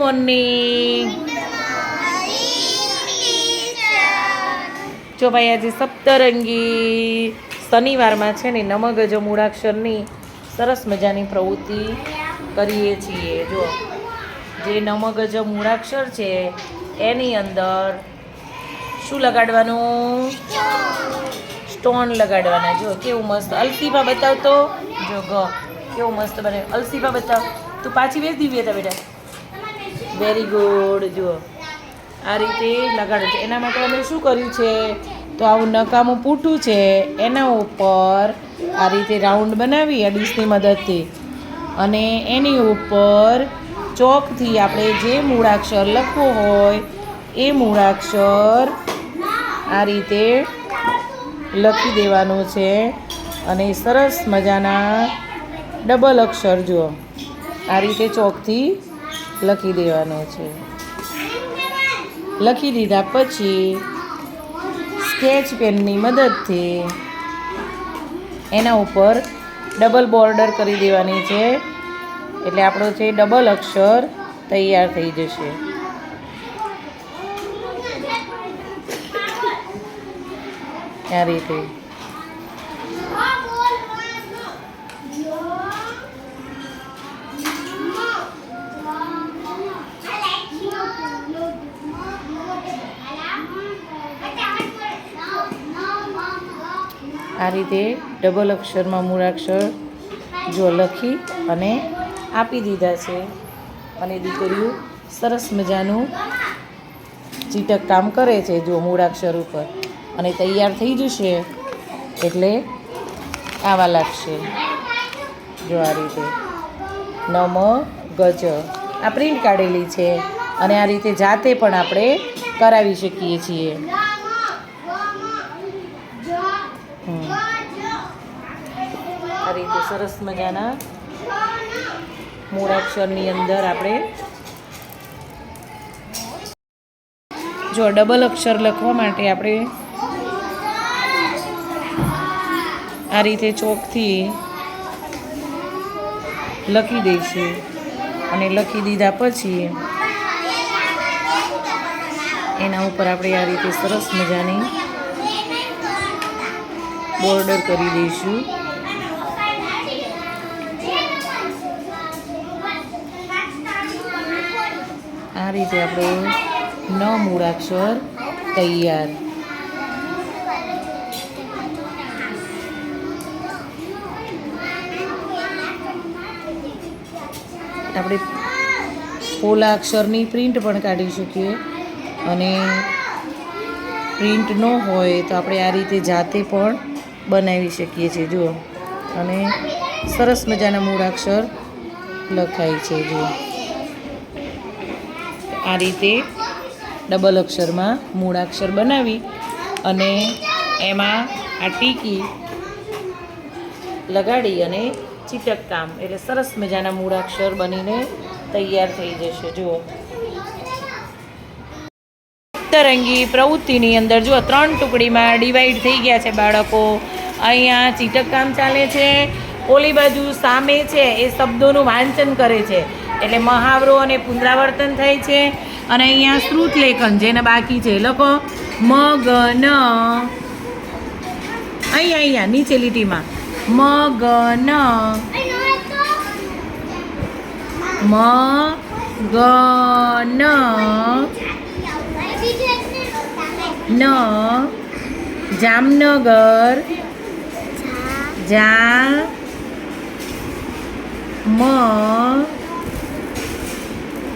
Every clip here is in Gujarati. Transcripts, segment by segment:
મોર્નિંગ જો ભાઈ આજે સપ્તરંગી શનિવારમાં છે ને નમગજ મૂળાક્ષરની સરસ મજાની પ્રવૃત્તિ કરીએ છીએ. જો જે નમગજ મૂળાક્ષર છે એની અંદર શું લગાડવાનું? સ્ટોન લગાડવાના. જો કેવું મસ્ત અલ્ફીફા બતાવતો. જો ગ, કેવું મસ્ત બને. અલસીફા બતાવ. તું પાછી વેચ દિવ્યતા બેટા. વેરી ગુડ જુઓ. આ રીતે લગાડ્યું છે. એના માટે અમે શું કર્યું છે? તો આવું નકામું પૂઠું છે. એના ઉપર આ રીતે રાઉન્ડ બનાવી અડીસની મદદથી. અને એની ઉપર ચોકથી આપણે જે મૂળાક્ષર લખવું હોય, એ મૂળાક્ષર આ રીતે લખી દેવાનું છે. અને સરસ મજાના ડબલ અક્ષર જુઓ. આ રીતે ચોકથી લખી દેવાનું છે. લખી દીધા પછી સ્કેચ પેનની મદદથી એના ઉપર ડબલ બોર્ડર કરી દેવાની છે. એટલે આપણો છે ડબલ અક્ષર તૈયાર થઈ જશે. આ રીતે. આ રીતે ડબલ અક્ષરમાં મૂળાક્ષર જો લખી અને આપી દીધા છે. અને દીકરીઓ સરસ મજાનું ચીટક કામ કરે છે જો મૂળાક્ષર ઉપર. અને તૈયાર થઈ જશે એટલે આવા લાગશે જો આ રીતે. નમ ગજ. આ પ્રિન્ટ કાઢેલી છે અને આ રીતે જાતે પણ આપણે કરાવી શકીએ છીએ. આ રીતે સરસ મજાના મૂળાક્ષરની અંદર આપણે જો ડબલ અક્ષર લખવા માટે આપણે આ રીતે ચોકથી લખી દઈશું અને લખી દીધા પછી એના ઉપર આપણે આ રીતે સરસ મજાની બોર્ડર કરી દઈશું. આ રીતે આપણે ન મૂળાક્ષર તૈયાર. આપણે પોલા અક્ષરની પ્રિન્ટ પણ કાઢી શકીએ અને પ્રિન્ટ ન હોય તો આપણે આ રીતે જાતે પણ બનાવી શકીએ છીએ, જુઓ. અને સરસ મજાના મૂળાક્ષર લખાય છે, જુઓ. આ રીતે ડબલ અક્ષરમાં મૂળાક્ષર બનાવી અને એમાં આ ટીકી લગાડી અને ચીટક કામ એટલે સરસ મજાના મૂળાક્ષર બનીને તૈયાર થઈ જશે, જુઓ. તરંગી પ્રવૃત્તિની અંદર જુઓ, ત્રણ ટુકડીમાં ડિવાઈડ થઈ ગયા છે બાળકો. અહીંયા ચીટક કામ ચાલે છે, ઓલી બાજુ સામે છે, એ શબ્દોનું વાંચન કરે છે. એટલે મહાવરો અને પુનરાવર્તન થાય છે. અને અહીંયા શ્રુત લેખન જેને બાકી છે લખો મગન અહીંયા અહીંયા, નીચે લીટીમાં. મગન મ ગ ન. ન. જામનગર. જા. મ.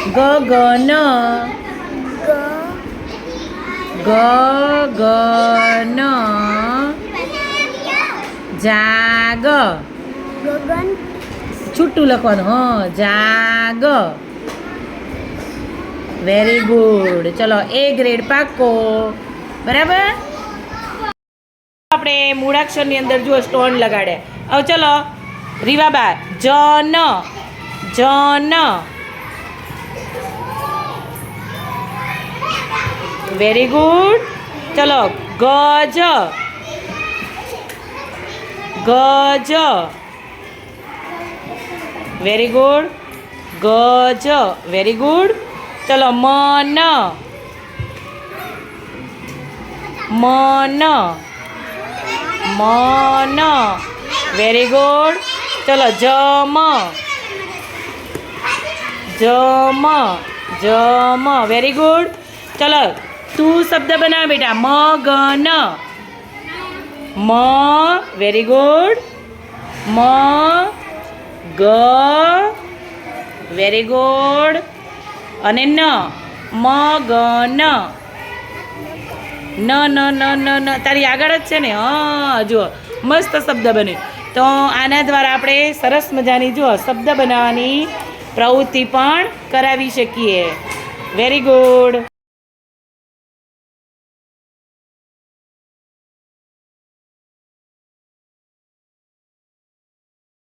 ગ ગ. ન ગ ગ ગ ન જાગ. ગગન. છૂટું લખવાનું હ જાગ. વેરી ગુડ ચલો એ ગ્રેડ પાકો બરાબર? આપણે મૂળાક્ષરની અંદર જુઓ સ્ટોન લગાડે. હવે ચલો રીવાબા જન. જન. વેરી ગુડ ચલો, ગજ. ગજ. વેરી ગુડ ગજ. વેરી ગુડ ચલો, મન. મન. મન. વેરી ગુડ ચલો, જમ. જમ. જમ. વેરી ગુડ ચલો તું શબ્દ બનાવ બેટા. ન. મ વેરી ગુડ મ, ગ વેરી ગુડ અને ન, મ, ગ, ન. ન ન ન ન ન. તારી આગળ જ છે ને? હા, જુઓ. મસ્ત શબ્દ બને તો આના દ્વારા આપણે સરસ મજાની, જુઓ, શબ્દ બનાવવાની પ્રવૃત્તિ પણ કરાવી શકીએ. Very good